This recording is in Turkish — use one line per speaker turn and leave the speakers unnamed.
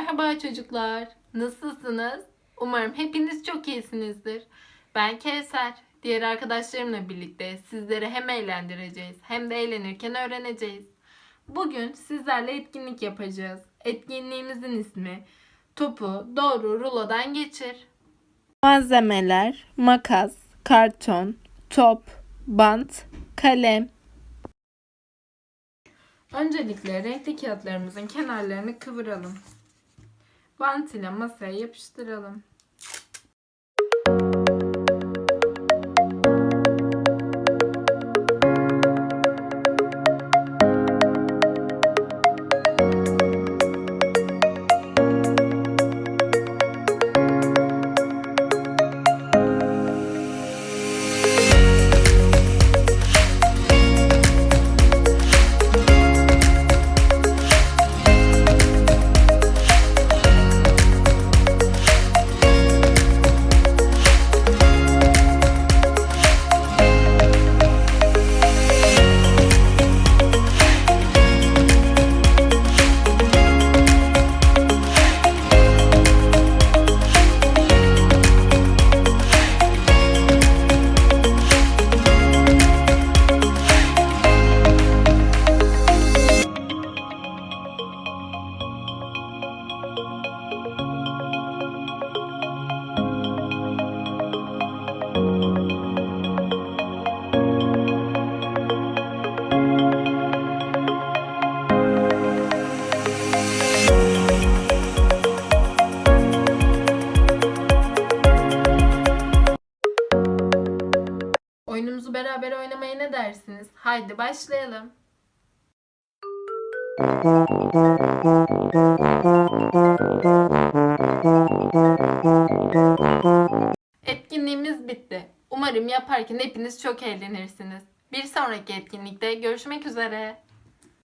Merhaba çocuklar. Nasılsınız? Umarım hepiniz çok iyisinizdir. Ben Kevser. Diğer arkadaşlarımla birlikte sizleri hem eğlendireceğiz hem de eğlenirken öğreneceğiz. Bugün sizlerle etkinlik yapacağız. Etkinliğimizin ismi Topu doğru rulodan geçir. Malzemeler makas, karton, top, bant, kalem. Öncelikle renkli kağıtlarımızın kenarlarını kıvıralım. Bant ile masaya yapıştıralım. Oyunumuzu beraber oynamaya ne dersiniz? Haydi başlayalım. Etkinliğimiz bitti. Umarım yaparken hepiniz çok eğlenirsiniz. Bir sonraki etkinlikte görüşmek üzere.